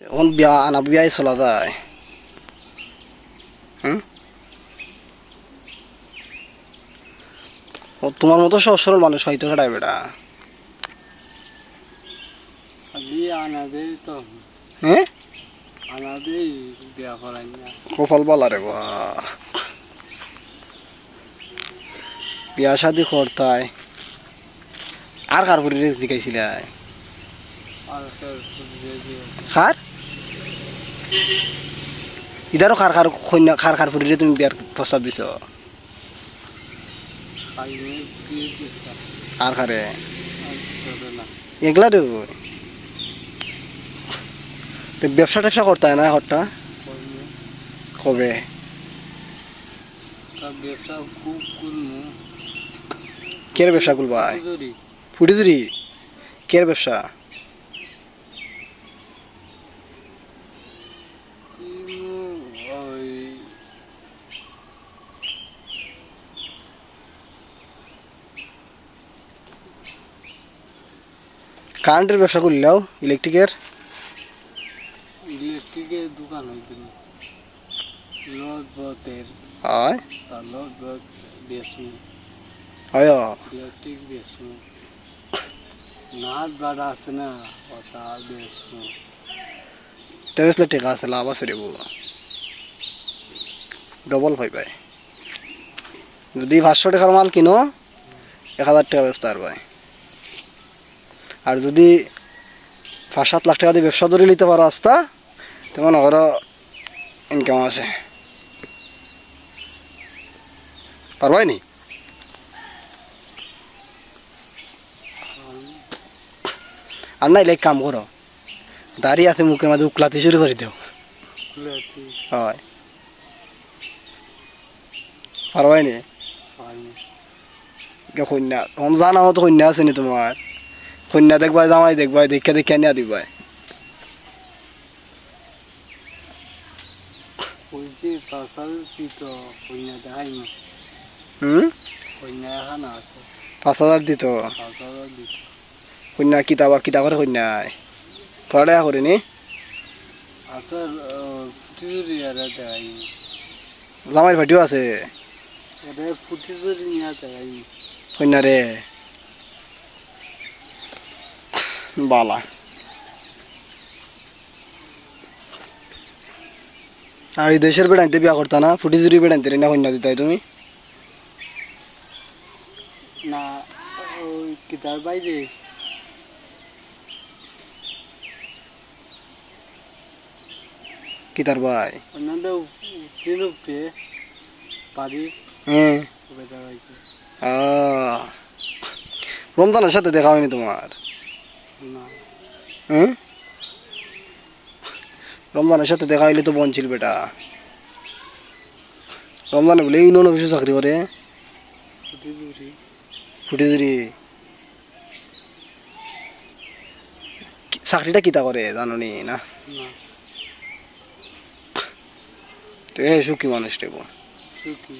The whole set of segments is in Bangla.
এখন বিয়া আনা বিয়াই চলা যায় হুম ও তোমার মতো সহজ সরল মানুষ হয়তো সেটাই বেটা হ্যাঁ কপাল বালা রে বা বিয়া শাদি করতাই আর কার পরি রেস দেখাইছিল আর খার ইদারও খার খার কন্যা খার খার পরি তুমি বিয়ার প্রস্তাব দিছ। করে না এগুলা তো ব্যবসা ট্যাবসা করতে না ঘরটা কবে? কের ব্যবসা খুলবাই যদি ফুটি ধরি কের ব্যবসা কিমু ওই কারেন্টের ব্যবসা করলেও ইলেকট্রিকের? ইলেকট্রিকের দোকান হইছিল লোড বতের হয়? তার লোড বত বেশি। হয়। ইলেকট্রিক বেশি। নাট বাড়া আছে না ওটা বেশি। তেবেসলে টেকা আছে লাভ আছে রে ডবল ভাই ভাই। যদি পাঁচশো টাকার মাল কিনো এক হাজার টাকা ব্যবস্থা আর ভাই। আর যদি পাঁচ সাত লাখ টাকা দিয়ে ব্যবসা ধরে নিতে পারো আস্তা তেমন ওরও ইনকাম আছে। পারবাই নি? আর না এক কাম করো। দাঁড়িয়ে আছে মুখের মাঝে উকলাতে শুরু করে দেও। হয়। পারবাই নি? কন্যা তখন জানা মতো কন্যা আছে নি তোমার। কন্যা দেখবাই জামাই দেখবাই দেখে দেখে নিয়ে আছে। পাঁচ হাজার দিত? কন্যা কিতা বা কিতা করে কন্যায় পড়ালেখা করে নি আচ্ছা দেখাই জামাইয়ের আছে? কন্যা রে? বালা। আর এই দেশের বেড়াইতে বিয়া করতা না? ফুটি জুড়ি বেড়াইতে না কন্যা দিতাই তুমি? না ওই কিতার বাইরে। কিতার ভাই। হ্যাঁ রমজানের সাথে দেখা হয়নি তোমার? হুম? রমজানের সাথে দেখা হইলে তো বঞ্চিল বেটা। রমজানে বলে নন অফিসে চাকরি করে? ফুটি জুড়ি ফুটে চাকরিটা কিতা করে জাননি না? না। তো এ সুখী মানুষ দেবো সুখী।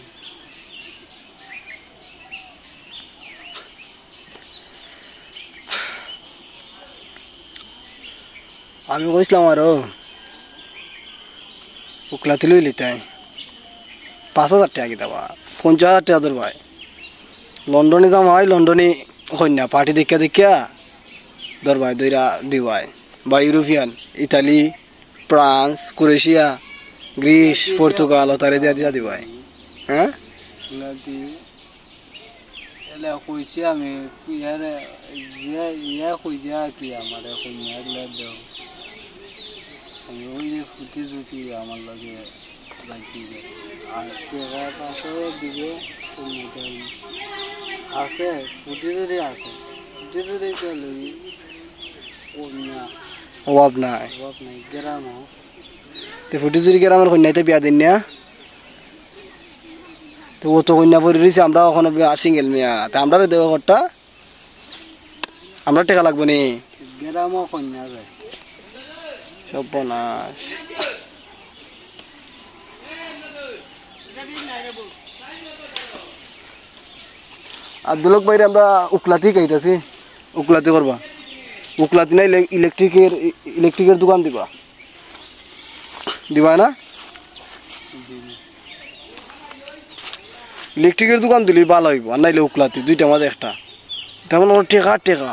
আমি কইছিলাম আরও। উকলাতি লই লিতাই পাঁচ হাজার টাকা কি দেবা পঞ্চাশ হাজার টাকা তোর ভাই। লন্ডনে যাম হয় লন্ডনে কন্যা পার্টি দেখিয়া দেখিয়া ধর ভাই দইরা দিবাই বা European, Italy, France, Croatia, Greece, Portugal তারে দিয়া দিয়া দিবাই হ্যাঁ? এলা কইছি আমি ইয়া ইয়া আর কি আমার আমি ওই ফুটি আমার লগে আর টাকা পাশে দিবে আছে ফুটি আছে। ফুটি চলে কন্যা অভাব নাই। অভাব নাই গ্রাম তো ফুটি আমার কন্যাতে বিয়া দিন না। তো ও তো কন্যা পরি রয়েছে আমরা ওখানে সিঙ্গেল মিয়া। তা আমরা দেবো ঘরটা। আমরা টেকা লাগবো নি। গ্রামও কন্যা যায়। সর্বনাশ। আব্দুলক বাইরে আমরা উকলাতি খাইতেছি উকলাতি করবা। উকলাতি না ইলেকট্রিকের ইলেকট্রিকের দোকান দিবা। দিবা না? ইলেকট্রিকের দোকান দিলি ভালো হইব, আর নাইলে উকলাতি, দুইটা মাঝে একটা। তেমন টেকা টেকা।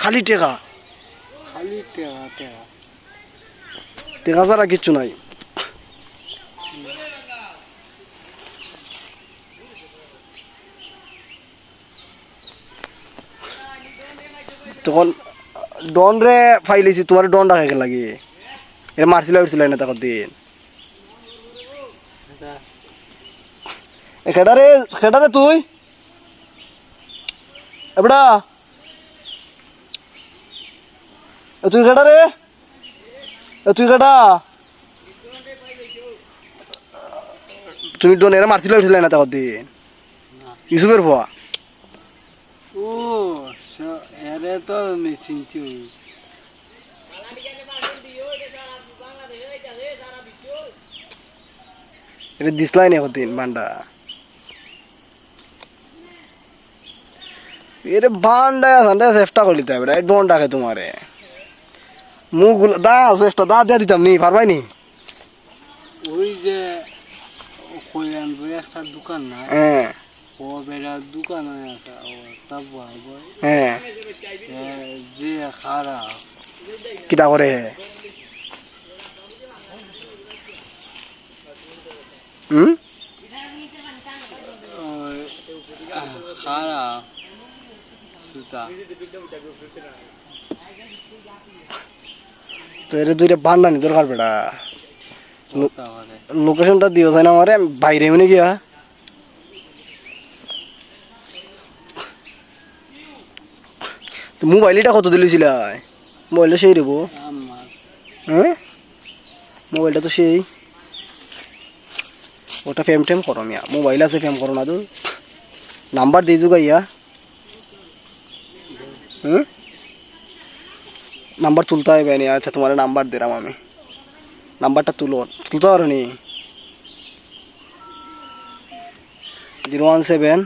খালি টেকা। খালি টেকা টেকা। টেকা ছাড়া কিচ্ছু নাই। তখন ডন রে ফাইলেছি, তোমার ডন ডাকে লাগে। এটা মারছিল উঠছিল না তখন দিন। এটা এ খেডা রে তুই? এবড়া তুই খেডা রে এ তুই খেডা তুমি ডন এরা মারছিল উঠছিল না দিন না ইউসুফের ভুয়া? ও এরে তো চুই। এটা দিসলাই নি দিন বান্ডা এরে বান্ডা চেষ্টা করলি তাই বেটা ডন ডাকে তোমারে। মুখ দা চেষ্টা দা দিয়া দিতাম নি পারবাই নি ওই যে কল্যাণ একটা দোকান না? হ্যাঁ ও বেড়া দোকান আছে ও একটা বয় হ্যাঁ যে খারাপ কিতা করে? হুম? খারাপ সুতা। তো এর দুইটা বান্ডা নি দরকার বেটা। লোকেশনটা দিও তাই না আমারে, আমি বাইরে এমনি গিয়া। মোবাইলটা কত দিলিছিল মোবাইলটা সেই আমার হ্যাঁ? মোবাইলটা তো সেই। ওটা ফেম টেম করো মিয়া, মোবাইল আছে ফেম করো না তো। নাম্বার দিয়ে যুগা ইয়া হুম নাম্বার তুলতে হবে নি আচ্ছা তোমার নাম্বার দিলাম আমি। নাম্বারটা তুলো তুলতে পারো নি? Zero one seven.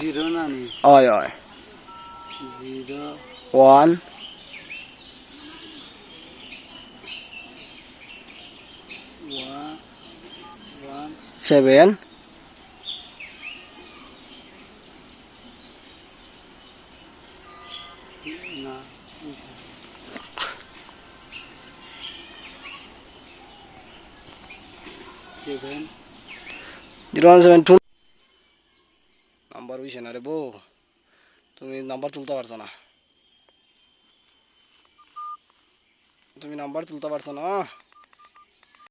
জিরো না হয় হয়। Zero. One. One one seven না seven zero one seven two number হইছে না রে বউ তুমি নাম্বার তুলতে পারছ না। তুমি নাম্বার তুলতে পারছ না।